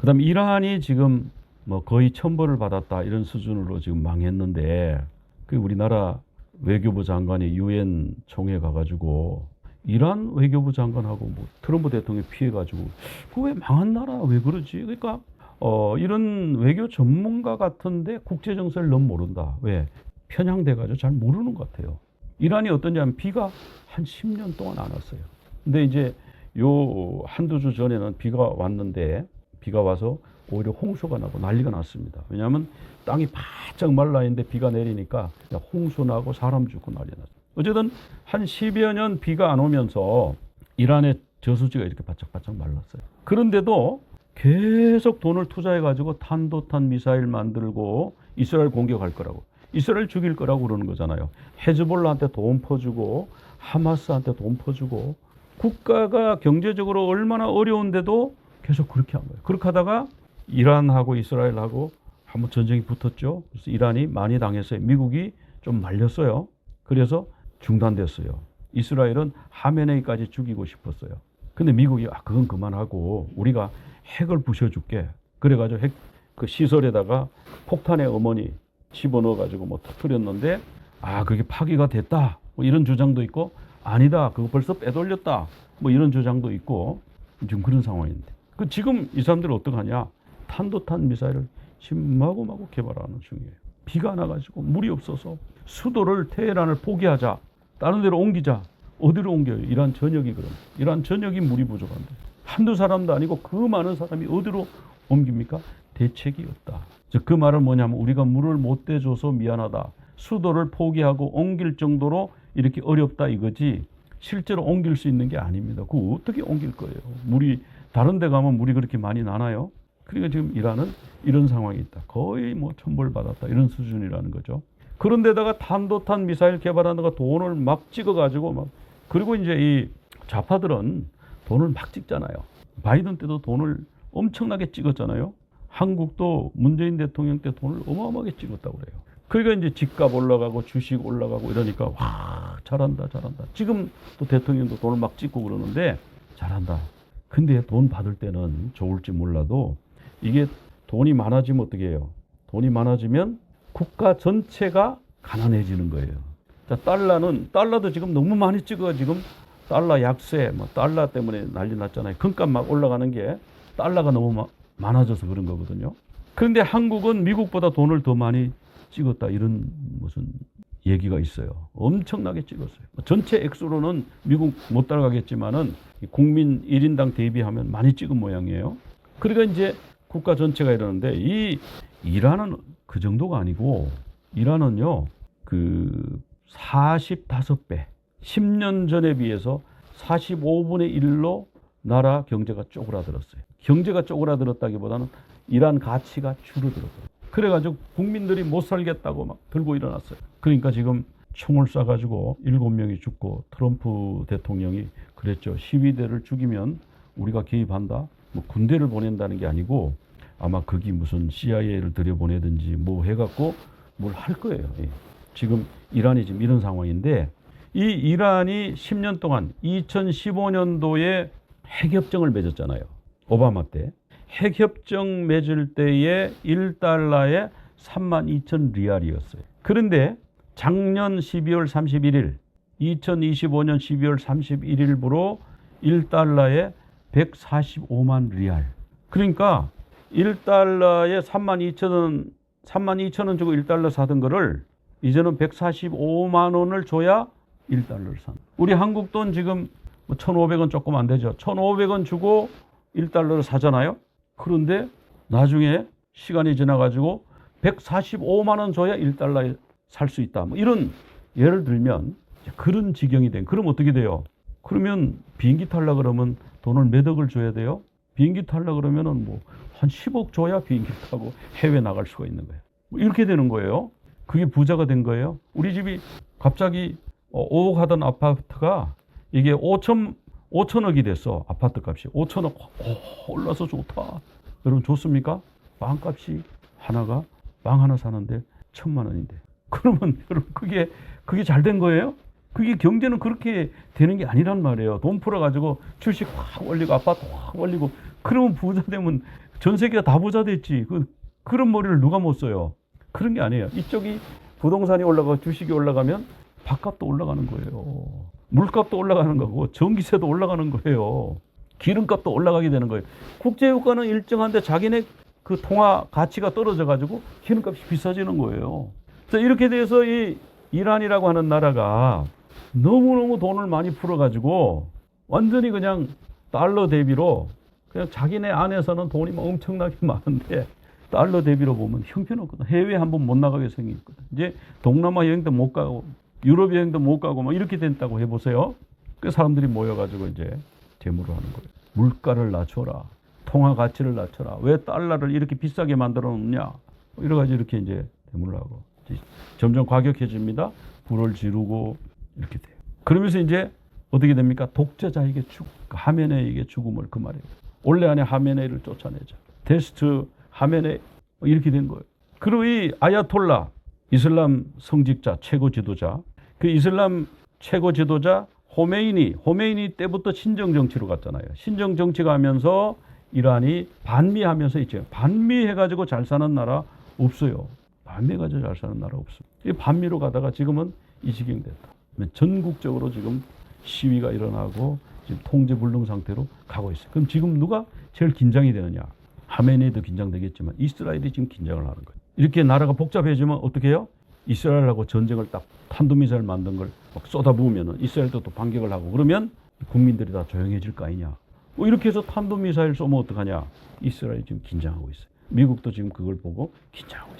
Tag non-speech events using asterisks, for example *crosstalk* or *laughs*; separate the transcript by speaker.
Speaker 1: 그다음 이란이 지금 뭐 거의 천벌을 받았다 이런 수준으로 지금 망했는데 그 우리나라 외교부 장관이 유엔 총회 가가지고 이란 외교부 장관하고 뭐 트럼프 대통령 피해가지고 그 왜 망한 나라 왜 그러지? 그러니까 어 이런 외교 전문가 같은데 국제 정세를 너무 모른다. 왜 편향돼가지고 잘 모르는 것 같아요. 이란이 하면 비가 한 10년 동안 안 왔어요. 근데 이제 요 한두 주 전에는 비가 왔는데 비가 와서 오히려 홍수가 나고 난리가 났습니다. 왜냐하면 땅이 바짝 말라 있는데 비가 내리니까 홍수 나고 사람 죽고 난리 났어요. 어쨌든 한 10여 년 비가 안 오면서 이란의 저수지가 이렇게 바짝바짝 말랐어요. 그런데도 계속 돈을 투자해 가지고 탄도탄 미사일 만들고 이스라엘 공격할 거라고. 이스라엘 죽일 거라고 그러는 거잖아요. 헤즈볼라한테 돈 퍼주고 하마스한테 돈 퍼주고 국가가 경제적으로 얼마나 어려운데도 계속 그렇게 한 거예요. 그렇게 하다가 이란하고 이스라엘하고 한번 전쟁이 붙었죠. 그래서 이란이 많이 당했어요. 미국이 좀 말렸어요. 그래서 중단됐어요. 이스라엘은 하메네이까지 죽이고 싶었어요. 근데 미국이 아 그건 그만하고 우리가 핵을 부셔줄게. 그래가지고 핵 그 시설에다가 폭탄의 어머니 집어넣어 가지고 뭐 터뜨렸는데 아 그게 파기가 됐다. 뭐 이런 주장도 있고 아니다. 그거 벌써 빼돌렸다. 뭐 이런 주장도 있고 지금 그런 상황인데. 그 지금 이 사람들 어떡하냐? 탄도탄 미사일을 지금 마구마구 개발하는 중이에요. 비가 나가지고 물이 없어서 수도를 테헤란을 포기하자. 다른 데로 옮기자. 어디로 옮겨요? 이란 전역이 그럼. 이란 전역이 물이 부족한데. 한두 사람도 아니고 그 많은 사람이 어디로 옮깁니까? 대책이 없다. 즉 그 말은 뭐냐면 우리가 물을 못 대줘서 미안하다. 수도를 포기하고 옮길 정도로 이렇게 어렵다 이거지. 실제로 옮길 수 있는 게 아닙니다. 그 어떻게 옮길 거예요? 물이 다른 데 가면 물이 그렇게 많이 나나요? 그러니까 지금 이란은 이런 상황이 있다. 거의 뭐 천벌 받았다. 이런 수준이라는 거죠. 그런데다가 탄도탄 미사일 개발하는 거 돈을 막 찍어 가지고 막 그리고 이제 이 좌파들은 돈을 막 찍잖아요. 바이든 때도 돈을 엄청나게 찍었잖아요. 한국도 문재인 대통령 때 돈을 어마어마하게 찍었다고 그래요. 그러니까 이제 집값 올라가고 주식 올라가고 이러니까 와 잘한다 잘한다. 지금 또 대통령도 돈을 막 찍고 그러는데 잘한다. 근데 돈 받을 때는 좋을지 몰라도 이게 돈이 많아지면 어떻게 해요? 돈이 많아지면 국가 전체가 가난해지는 거예요. 자, 달러는 달러도 지금 너무 많이 찍어 지금 달러 약세, 뭐 달러 때문에 난리 났잖아요. 금값 막 올라가는 게 달러가 너무 마- 많아져서 그런 거거든요. 그런데 한국은 미국보다 돈을 더 많이 찍었다 이런 무슨 얘기가 있어요. 엄청나게 찍었어요. 뭐 전체 액수로는 미국 못 따라가겠지만은 이 국민 1인당 대비하면 많이 찍은 모양이에요. 그러니까 이제 국가 전체가 이러는데 이 이란은 그 정도가 아니고 이란은요 그 45배 10년 전에 비해서 45분의 1로 나라 경제가 쪼그라들었어요. 경제가 쪼그라들었다기보다는 이란 가치가 줄어들었어요. 그래가지고 국민들이 못 살겠다고 막 들고 일어났어요. 그러니까 지금 총을 쏴가지고 일곱 명이 죽고 트럼프 대통령이 그랬죠. 시위대를 죽이면 우리가 개입한다. 뭐 군대를 보낸다는 게 아니고 아마 거기 무슨 CIA를 들여보내든지 뭐 해갖고 뭘 할 거예요. 예. 지금 이란이 지금 이런 상황인데 이 이란이 10년 동안 2015년도에 핵협정을 맺었잖아요. 오바마 때. 핵협정 맺을 때에 1달러에 3만 2천 리알이었어요. 그런데 작년 12월 31일, 2025년 12월 31일부로 1달러에 145만 리알. 그러니까 1달러에 3만 2천 원, 3만 2천 원 주고 1달러 사던 거를 이제는 145만 원을 줘야 1달러를 산. 우리 한국 돈 지금 뭐 1,500원 조금 안 되죠. 1,500원 주고 1달러를 사잖아요. 그런데 나중에 시간이 지나가지고 145만 원 줘야 1달러에 살 수 있다. 뭐 이런 예를 들면 그런 지경이 된. 그럼 어떻게 돼요? 그러면 비행기 탈라 그러면 돈을 몇 억을 줘야 돼요? 비행기 탈라 그러면은 뭐 한 10억 줘야 비행기 타고 해외 나갈 수가 있는 거예요. 뭐 이렇게 되는 거예요. 그게 부자가 된 거예요. 우리 집이 갑자기 어, 5억 하던 아파트가 이게 5천 5천억이 됐어. 아파트 값이 5천억 오, 올라서 좋다. 여러분 좋습니까? 빵값이 하나가 빵 하나 사는데 천만 원인데. *laughs* 그러면 여러분 그게 그게 잘 된 거예요? 그게 경제는 그렇게 되는 게 아니란 말이에요. 돈 풀어 가지고 주식 확 올리고 아파트 확 올리고 그러면 부자 되면 전 세계가 다 부자 됐지. 그, 그런 머리를 누가 못 써요? 그런 게 아니에요. 이쪽이 부동산이 올라가고 주식이 올라가면 밥값도 올라가는 거예요. 물값도 올라가는 거고 전기세도 올라가는 거예요. 기름값도 올라가게 되는 거예요. 국제유가는 일정한데 자기네 그 통화 가치가 떨어져 가지고 기름값이 비싸지는 거예요. 그래서 이렇게 돼서 이 이란이라고 하는 나라가 너무너무 돈을 많이 풀어 가지고 완전히 그냥 달러 대비로 그냥 자기네 안에서는 돈이 막 엄청나게 *laughs* 많은데 달러 대비로 보면 형편없거든. 해외 한번 못 나가게 생겼거든. 이제 동남아 여행도 못 가고 유럽 여행도 못 가고 막 이렇게 됐다고 해보세요. 그 사람들이 모여가지고 이제 재물을 하는 거예요. 물가를 낮춰라. 통화 가치를 낮춰라. 왜 달러를 이렇게 비싸게 만들어 놓냐. 여러 가지 이렇게 이제 재물을 하고 점점 과격해집니다. 불을 지르고 이렇게 돼요. 그러면서 이제 어떻게 됩니까? 독재자에게 죽, 하메네에게 죽음을 그 말이에요. 원래 안에 하메네이를 쫓아내자. 데스트 하메네 이렇게 된 거예요. 그리고 이 아야톨라 이슬람 성직자 최고 지도자 그 이슬람 최고 지도자 호메이니 호메이니 때부터 신정 정치로 갔잖아요. 신정 정치가 하면서 이란이 반미하면서 있죠. 반미해 가지고 잘 사는 나라 없어요. 반미 가지고 잘 사는 나라 없어요. 이 반미로 가다가 지금은 이 지경 됐다. 전국적으로 지금 시위가 일어나고 지금 통제 불능 상태로 가고 있어요. 그럼 지금 누가 제일 긴장이 되느냐? 하메네이도 긴장되겠지만 이스라엘이 지금 긴장을 하는 거예요. 이렇게 나라가 복잡해지면 어떻게 해요? 이스라엘하고 전쟁을 딱 탄도미사일 만든 걸 막 쏟아부으면은 이스라엘도 또 반격을 하고 그러면 국민들이 다 조용해질 거 아니냐. 뭐 이렇게 해서 탄도미사일 쏘면 어떡하냐. 이스라엘이 지금 긴장하고 있어요. 미국도 지금 그걸 보고 긴장하고 있어요.